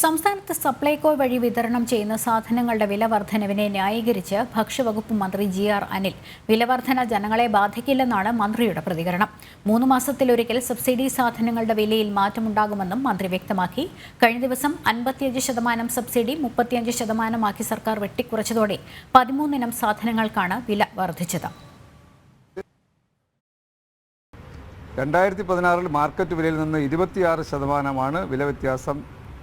സംസ്ഥാനത്ത് സപ്ലൈകോ വഴി വിതരണം ചെയ്യുന്ന സാധനങ്ങളുടെ വില വർധനവിനെ ന്യായീകരിച്ച് ഭക്ഷ്യവകുപ്പ് മന്ത്രി ജി ആർ അനിൽ. വിലവർധന ജനങ്ങളെ ബാധിക്കില്ലെന്നാണ് മന്ത്രിയുടെ പ്രതികരണം. മൂന്ന് മാസത്തിലൊരിക്കൽ സബ്സിഡി സാധനങ്ങളുടെ വിലയിൽ മാറ്റമുണ്ടാകുമെന്നും മന്ത്രി വ്യക്തമാക്കി. കഴിഞ്ഞ ദിവസം അൻപത്തിയഞ്ച് ശതമാനം സബ്സിഡി മുപ്പത്തിയഞ്ച് ശതമാനമാക്കി സർക്കാർ വെട്ടിക്കുറച്ചതോടെ പതിമൂന്നിനം സാധനങ്ങൾക്കാണ് വില വർദ്ധിച്ചത് രണ്ടായിരത്തി പതിനാറിൽ മാർക്കറ്റ് വിലയിൽ നിന്ന് ഇരുപത്തിയാറ് ശതമാനമാണ് വില വ്യത്യാസം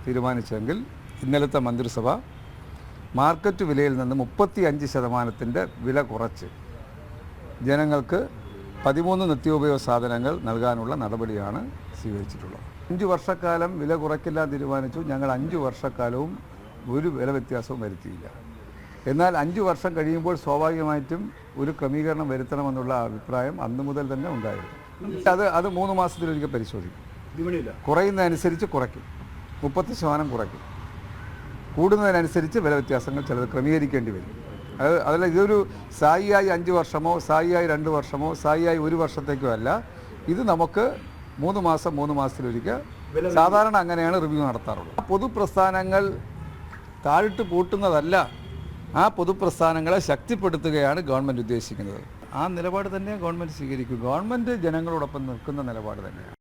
തീരുമാനിച്ചെങ്കിൽ ഇന്നലത്തെ മന്ത്രിസഭ മാർക്കറ്റ് വിലയിൽ നിന്ന് മുപ്പത്തി അഞ്ച് ശതമാനത്തിന്റെ വില കുറച്ച്. ജനങ്ങൾക്ക് പതിമൂന്ന് നിത്യോപയോഗ സാധനങ്ങൾ നൽകാനുള്ള നടപടിയാണ് സ്വീകരിച്ചിട്ടുള്ളത്. അഞ്ച് വർഷക്കാലം വില കുറയ്ക്കില്ല തീരുമാനിച്ചു. ഞങ്ങൾ അഞ്ച് വർഷക്കാലവും ഒരു വില വ്യത്യാസവും വരുത്തിയില്ല. എന്നാൽ അഞ്ച് വർഷം കഴിയുമ്പോൾ സ്വാഭാവികമായിട്ടും ഒരു ക്രമീകരണം വരുത്തണമെന്നുള്ള അഭിപ്രായം അന്ന് മുതൽ തന്നെ ഉണ്ടായിരുന്നു. അത് അത് മൂന്ന് മാസത്തിലൊരിക്കൽ പരിശോധിക്കും. കുറയുന്നതനുസരിച്ച് കുറയ്ക്കും. മുപ്പത്തി ശതമാനം കുറയ്ക്കും. കൂടുന്നതിനനുസരിച്ച് വില വ്യത്യാസങ്ങൾ ചിലത് ക്രമീകരിക്കേണ്ടി വരും. അത് അതല്ല ഇതൊരു സായിയായി അഞ്ച് വർഷമോ സായിയായി രണ്ട് വർഷമോ സായിയായി ഒരു വർഷത്തേക്കോ അല്ല. ഇത് നമുക്ക് മൂന്ന് മാസം മൂന്ന് മാസത്തിലൊരിക്കൽ സാധാരണ അങ്ങനെയാണ് റിവ്യൂ നടത്താറുള്ളത്. ആ പൊതുപ്രസ്ഥാനങ്ങൾ താഴിട്ട് പൂട്ടുന്നതല്ല. ആ പൊതുപ്രസ്ഥാനങ്ങളെ ശക്തിപ്പെടുത്തുകയാണ് ഗവൺമെന്റ് ഉദ്ദേശിക്കുന്നത്. ആ നിലപാട് തന്നെ ഗവൺമെന്റ് സ്വീകരിക്കും ഗവൺമെന്റ് ജനങ്ങളോടൊപ്പം നിൽക്കുന്ന നിലപാട് തന്നെയാണ്.